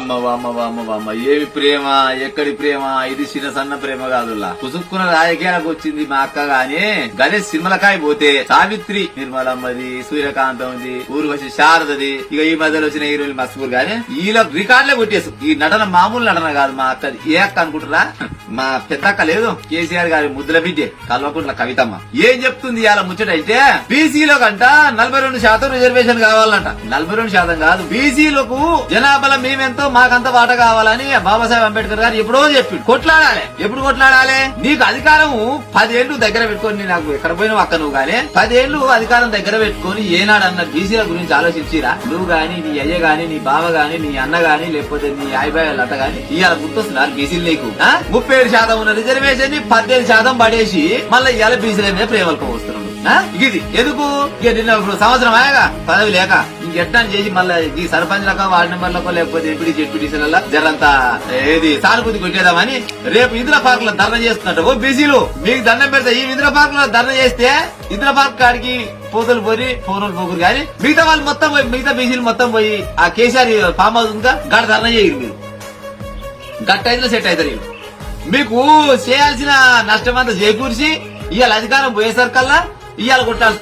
వామ్మ వామ్మ వామ్మ వామ్మ ఏమి ప్రేమ? ఎక్కడి ప్రేమ? ఇది చిన్న సన్న ప్రేమ కాదులా కుసుక్కున్న రాజకీయాలకు వచ్చింది మా అక్క గాని గణేష్ సిమ్మలకాయ పోతే సావిత్రి నిర్మలమ్మది సూర్యకాంతంది ఊర్వశి శారదది ఇక ఈ మధ్యలో వచ్చిన హీరోయిన్ మస్కూర్ గాని వీళ్ళ రికార్డులే కొట్టేసు. ఈ నటన మామూలు నటన కాదు మా అక్కది. ఏ అక్క అనుకుంటారా మా పెద్దక్క లేదు. కేసీఆర్ గారి ముద్దుల బిడ్డే కల్వకుంట్ల కవితమ్మ. ఏం చెప్తుంది ఇలా ముచ్చట అయితే? బీసీలో కంట నలభై రెండు శాతం రిజర్వేషన్ కావాలంట. నలభై రెండు శాతం కాదు. బీసీలకు జనాభా మేమెంతో మాకంత వాట కావాలని బాబాసాహెబ్ అంబేద్కర్ గారు ఎప్పుడో చెప్పి కొట్లాడాలి. ఎప్పుడు కొట్లాడాలి? నీకు అధికారం పదేళ్ళు దగ్గర పెట్టుకొని నాకు ఎక్కడ పోయినావు అక్క నువ్వు కానీ పదేళ్ళు అధికారం దగ్గర పెట్టుకొని ఏనాడు అన్న బీసీల గురించి ఆలోచించిరా? నువ్వు గాని నీ అయ్య గాని నీ బావ గాని నీ అన్న గాని లేకపోతే నీ ఆయిబాయ్ లత గాని ఇవాళ గుర్తొస్తున్నారు బీసీలు నీకు? ముప్పై ఏడు శాతం ఉన్న రిజర్వేషన్ని పద్దెనిమిది శాతం పడేసి మళ్ళీ ఇవాళ బీసీల మీద ప్రేమలకు వస్తున్నారు ఇది ఎందుకు? ఇక నిన్న ఇప్పుడు సంవత్సరం ఆయగా పదవి లేక ఇంకెట్టా చేసి మళ్ళీ ఈ సర్పంచ్ లకో వార్డు మెంబర్లకో లేకపోతే ఎంపీడీ జెడ్పీటీసీల జరంతా ఏది సానుభూతి కొట్టేదామని రేపు ఇందిరా పార్క్లో ధర్నా చేస్తున్నట్టు. ఓ బీసీలు మీకు దండం పెడతా. ఈ ఇందిరా పార్క్లో ధర్నా చేస్తే ఇందిరా పార్క్ కాడికి పోతలు పోయి ఫోన్లు పోకురు కానీ మిగతా వాళ్ళు మొత్తం పోయి మిగతా బీసీలు మొత్తం పోయి ఆ కేసీఆర్ ఫామ్ హౌస్ ఉందా? గాడ ధర్నా చేయరు మీరు గట్ట అయితే సెట్ అవుతారు మీకు చేయాల్సిన నష్టం అంతా చేకూర్చి ఇవాళ అధికారం పోయేసరికల్లా ఇవాళ కొట్టాలి.